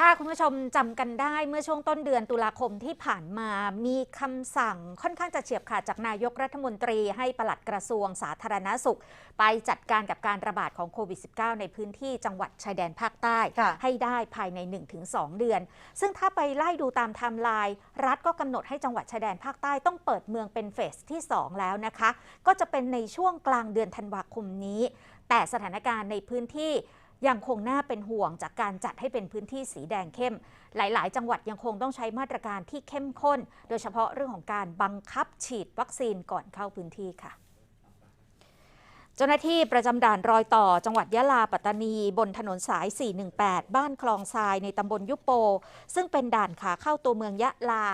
ถ้าคุณผู้ชมจำกันได้เมื่อช่วงต้นเดือนตุลาคมที่ผ่านมามีคำสั่งค่อนข้างจะเฉียบขาดจากนายกรัฐมนตรีให้ปลัดกระทรวงสาธารณาสุข ไปจัดการกับการระบาดของโควิด -19 ในพื้นที่จังหวัดชายแดนภาคใต้ค่ะให้ได้ภายใน 1-2 เดือน ซึ่งถ้าไปไล่ดูตามไทม์ไลน์รัฐก็กำหนดให้จังหวัดชายแดนภาคใต้ต้องเปิดเมืองเป็นเฟสที่ 2 แล้วนะคะ ก็จะเป็นในช่วงกลางเดือนธันวาคมนี้ แต่สถานการณ์ในพื้นที่ ยังคงน่าเป็นห่วงจากการจัดให้เป็นพื้นที่สีแดงเข้ม หลาย ๆ จังหวัดยังคงต้องใช้มาตรการที่เข้มข้น โดยเฉพาะเรื่องของการบังคับฉีดวัคซีนก่อนเข้าพื้นที่ค่ะเจ้าหน้าที่ประจำด่านรอยต่อจังหวัดยะลาปัตตานี บนถนนสาย 418 บ้านคลองทรายในตำบลยุโป ซึ่งเป็นด่านขาเข้าตัวเมืองยะลา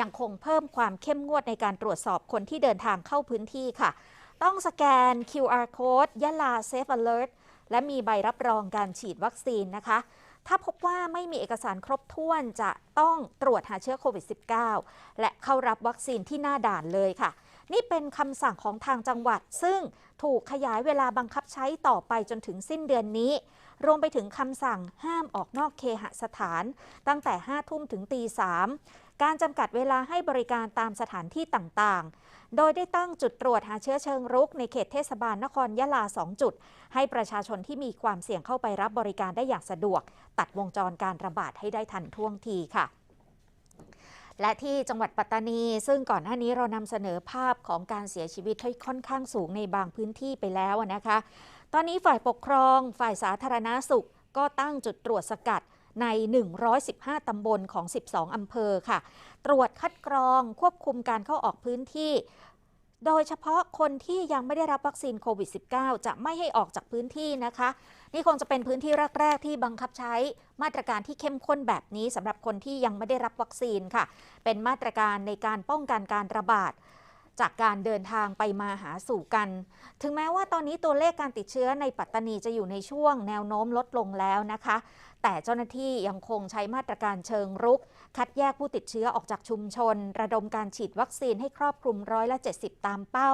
ยังคงเพิ่มความเข้มงวดในการตรวจสอบคนที่เดินทางเข้าพื้นที่ค่ะ ต้องสแกน QR code ยะลา Safe Alert และมีใบรับรองการฉีดวัคซีนนะคะ ถ้าพบว่าไม่มีเอกสารครบถ้วนจะต้องตรวจหาเชื้อโควิด -19 และเข้ารับวัคซีนที่หน้าด่านเลยค่ะ นี่เป็นคำสั่งของทางจังหวัดซึ่ง ถูกขยายเวลาบังคับใช้ต่อไปจนถึงสิ้นเดือนนี้ รวมไปถึงคำสั่งห้ามออกนอกเคหสถาน ตั้งแต่ 5 ทุ่มถึงตี3การจำกัดเวลาให้บริการตามสถานที่ต่างๆ โดยได้ตั้งจุดตรวจหาเชื้อเชิงรุกในเขตเทศบาลนครยะลา 2 จุด ให้ประชาชนที่มีความเสี่ยงเข้าไปรับบริการได้อย่างสะดวก ตัดวงจรการระบาดให้ได้ทันท่วงทีค่ะ และที่จังหวัดปัตตานี ซึ่งก่อนหน้านี้เรานำเสนอภาพของการเสียชีวิตที่ค่อนข้างสูงในบางพื้นที่ไปแล้วนะคะ ตอนนี้ฝ่ายปกครอง ฝ่ายสาธารณาสุข ก็ตั้งจุดตรวจสกัดใน 115 ตำบลของ 12 อำเภอค่ะ ตรวจคัดกรองควบคุมการเข้าออกพื้นที่ โดยเฉพาะคนที่ยังไม่ได้รับวัคซีนโควิด -19 จะไม่ให้ออกจากพื้นที่นะคะ นี่คงจะเป็นพื้นที่แรก ๆ ที่บังคับใช้มาตรการที่เข้มข้นแบบนี้สำหรับคนที่ยังไม่ได้รับวัคซีนค่ะ เป็นมาตรการในการป้องกันการระบาด จากการเดินทางไปมาหาสู่กัน ถึงแม้ว่าตอนนี้ตัวเลขการติดเชื้อในปัตตานีจะอยู่ในช่วงแนวโน้มลดลงแล้วนะคะ แต่เจ้าหน้าที่ยังคงใช้มาตรการเชิงรุก คัดแยกผู้ติดเชื้อออกจากชุมชน ระดมการฉีดวัคซีนให้ครอบคลุมร้อยละ 70 ตามเป้า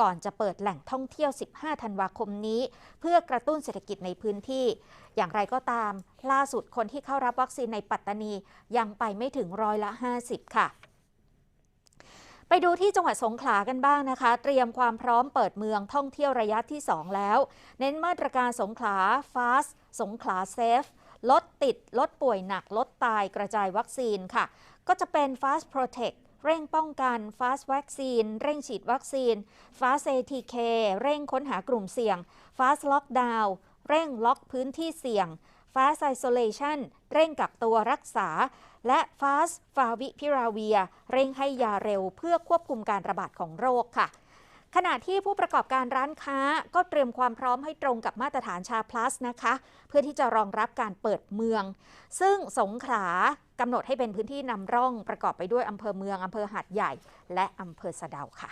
ก่อนจะเปิดแหล่งท่องเที่ยว 15 ธันวาคมนี้ เพื่อกระตุ้นเศรษฐกิจในพื้นที่ อย่างไรก็ตาม ล่าสุดคนที่เข้ารับวัคซีนในปัตตานียังไปไม่ถึงร้อยละ 50 ค่ะ ไปดูที่จังหวัดสงขลากันบ้างนะคะ เตรียมความพร้อมเปิดเมืองท่องเที่ยวระยะที่ 2 แล้ว เน้นมาตรการสงขลา Fast สงขลาเซฟลดติด ลดป่วยหนัก ลดตายกระจายวัคซีนค่ะ ก็จะเป็น Fast Protect เร่งป้องกัน Fast Vaccine เร่งฉีดวัคซีน Fast ATK เร่งค้นหากลุ่มเสี่ยง Fast Lockdown เร่งล็อกพื้นที่เสี่ยง Fast Isolation เร่งกักตัวรักษา และ Fast f a v i p i r a v i r เร่งให้ยาเร็วเพื่อควบคุมการระบาดของโรคค่ะ ขณะที่ผู้ประกอบการร้านค้าก็เตรียมความพร้อมให้ตรงกับมาตรฐานชา plus นะคะ เพื่อที่จะรองรับการเปิดเมือง ซึ่งสงขลากำหนดให้เป็นพื้นที่นำร่องประกอบไปด้วยอำเภอเมืองอำเภอหาดใหญ่ และอำเภอสะเดาค่ะ